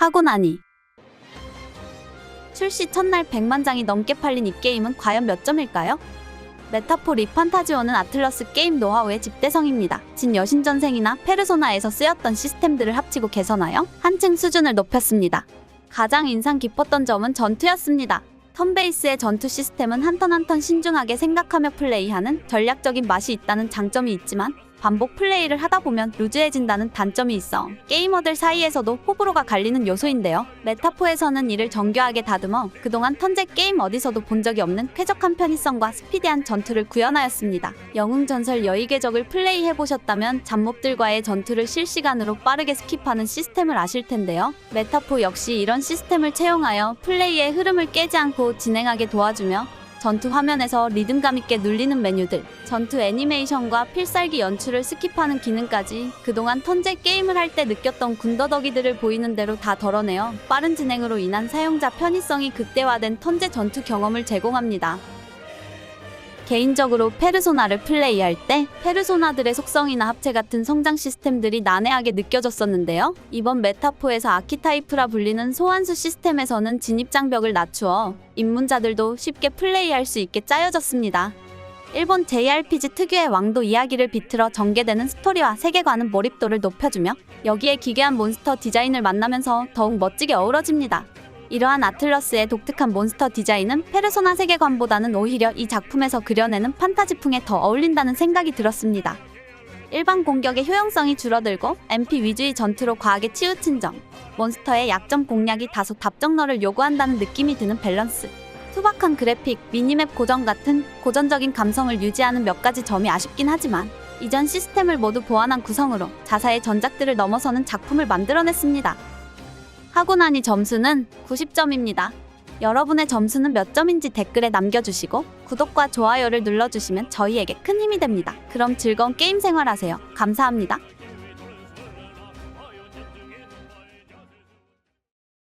하고 나니 출시 첫날 100만 장이 넘게 팔린 이 게임은 과연 몇 점일까요? 메타포 리 판타지오는 아틀러스 게임 노하우의 집대성입니다. 진 여신전생이나 페르소나에서 쓰였던 시스템들을 합치고 개선하여 한층 수준을 높였습니다. 가장 인상 깊었던 점은 전투였습니다. 턴베이스의 전투 시스템은 한 턴 한 턴 신중하게 생각하며 플레이하는 전략적인 맛이 있다는 장점이 있지만 반복 플레이를 하다 보면 루즈해진다는 단점이 있어 게이머들 사이에서도 호불호가 갈리는 요소인데요. 메타포에서는 이를 정교하게 다듬어 그동안 턴제 게임 어디서도 본 적이 없는 쾌적한 편의성과 스피디한 전투를 구현하였습니다. 영웅전설 여의궤적을 플레이해보셨다면 잡몹들과의 전투를 실시간으로 빠르게 스킵하는 시스템을 아실 텐데요. 메타포 역시 이런 시스템을 채용하여 플레이의 흐름을 깨지 않고 진행하게 도와주며 전투 화면에서 리듬감 있게 눌리는 메뉴들, 전투 애니메이션과 필살기 연출을 스킵하는 기능까지 그동안 턴제 게임을 할 때 느꼈던 군더더기들을 보이는 대로 다 덜어내어 빠른 진행으로 인한 사용자 편의성이 극대화된 턴제 전투 경험을 제공합니다. 개인적으로 페르소나를 플레이할 때 페르소나들의 속성이나 합체 같은 성장 시스템들이 난해하게 느껴졌었는데요. 이번 메타포에서 아키타이프라 불리는 소환수 시스템에서는 진입 장벽을 낮추어 입문자들도 쉽게 플레이할 수 있게 짜여졌습니다. 일본 JRPG 특유의 왕도 이야기를 비틀어 전개되는 스토리와 세계관은 몰입도를 높여주며 여기에 기괴한 몬스터 디자인을 만나면서 더욱 멋지게 어우러집니다. 이러한 아틀러스의 독특한 몬스터 디자인은 페르소나 세계관보다는 오히려 이 작품에서 그려내는 판타지풍에 더 어울린다는 생각이 들었습니다. 일반 공격의 효용성이 줄어들고 MP 위주의 전투로 과하게 치우친 점, 몬스터의 약점 공략이 다소 답정너를 요구한다는 느낌이 드는 밸런스, 투박한 그래픽, 미니맵 고정 같은 고전적인 감성을 유지하는 몇 가지 점이 아쉽긴 하지만 이전 시스템을 모두 보완한 구성으로 자사의 전작들을 넘어서는 작품을 만들어냈습니다. 하고 나니 점수는 90점입니다. 여러분의 점수는 몇 점인지 댓글에 남겨주시고 구독과 좋아요를 눌러주시면 저희에게 큰 힘이 됩니다. 그럼 즐거운 게임 생활하세요. 감사합니다.